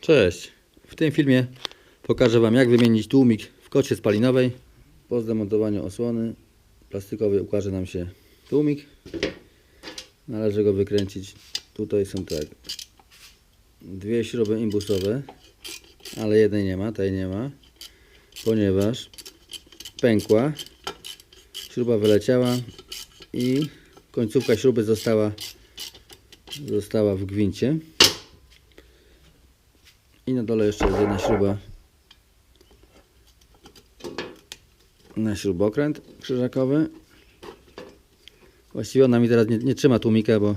Cześć! W tym filmie pokażę Wam jak wymienić tłumik w kocie spalinowej. Po zdemontowaniu osłony plastikowej ukaże nam się tłumik. Należy go wykręcić. Tutaj są tak dwie śruby imbusowe, ale jednej nie ma, tej nie ma, ponieważ pękła, śruba wyleciała i końcówka śruby została, została w gwincie. I na dole jeszcze jest jedna śruba na śrubokręt krzyżakowy. Właściwie ona mi teraz nie, nie trzyma tłumika, bo,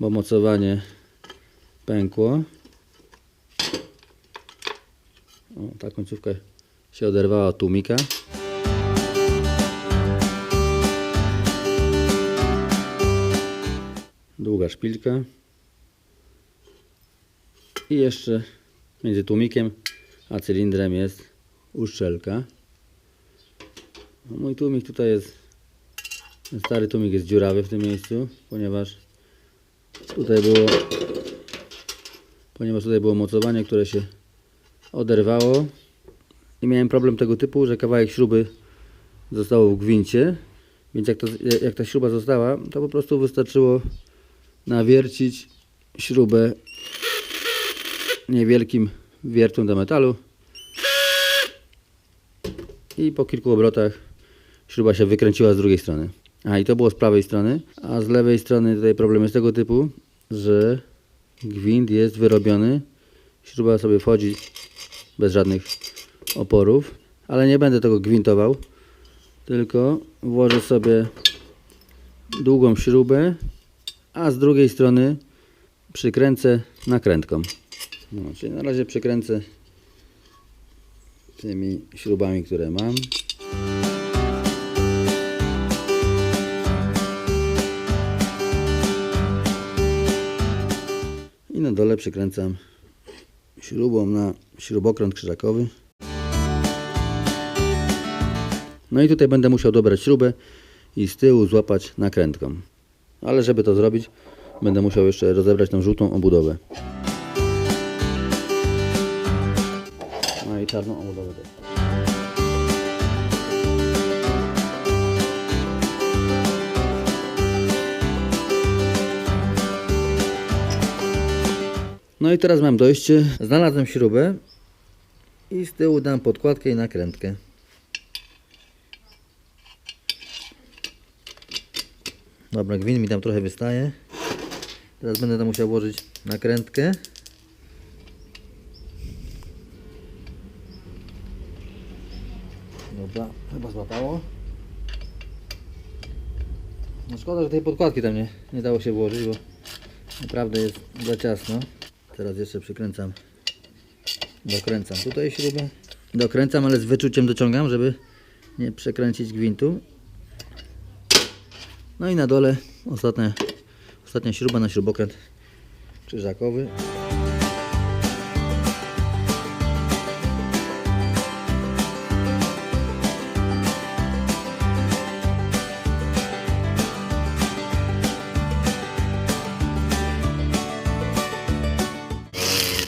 bo mocowanie pękło. O, ta końcówka się oderwała od tłumika. Długa szpilka. I jeszcze między tłumikiem a cylindrem jest uszczelka. No, mój tłumik tutaj jest, stary tłumik jest dziurawy w tym miejscu, ponieważ tutaj było, ponieważ tutaj było mocowanie, które się oderwało i miałem problem tego typu, że kawałek śruby zostało w gwincie, więc jak, to, jak ta śruba została, to po prostu wystarczyło nawiercić śrubę niewielkim wiertłem do metalu i po kilku obrotach śruba się wykręciła z drugiej strony. A i to było z prawej strony, a z lewej strony tutaj problem jest tego typu, że gwint jest wyrobiony, śruba sobie wchodzi bez żadnych oporów, ale nie będę tego gwintował, tylko włożę sobie długą śrubę, a z drugiej strony przykręcę nakrętką. No, czyli na razie przykręcę tymi śrubami, które mam. I na dole przykręcam śrubą na śrubokręt krzyżakowy. No i tutaj będę musiał dobrać śrubę i z tyłu złapać nakrętką. Ale żeby to zrobić, będę musiał jeszcze rozebrać tą żółtą obudowę. Obudowę też. No i teraz mam dojście. Znalazłem śrubę i z tyłu dam podkładkę i nakrętkę. Dobra, gwint mi tam trochę wystaje. Teraz będę tam musiał włożyć nakrętkę. Dobra, chyba złapało. No szkoda, że tej podkładki tam nie, nie dało się włożyć, bo naprawdę jest za ciasno. Teraz jeszcze przykręcam. Dokręcam tutaj śrubę. Dokręcam, ale z wyczuciem dociągam, żeby nie przekręcić gwintu. No i na dole ostatnia, ostatnia śruba na śrubokręt krzyżakowy.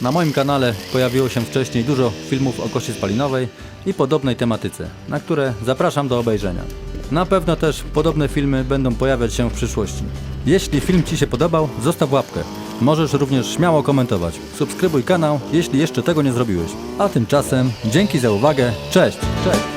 Na moim kanale pojawiło się wcześniej dużo filmów o kości spalinowej i podobnej tematyce, na które zapraszam do obejrzenia. Na pewno też podobne filmy będą pojawiać się w przyszłości. Jeśli film Ci się podobał, zostaw łapkę. Możesz również śmiało komentować. Subskrybuj kanał, jeśli jeszcze tego nie zrobiłeś. A tymczasem dzięki za uwagę. Cześć! Cześć!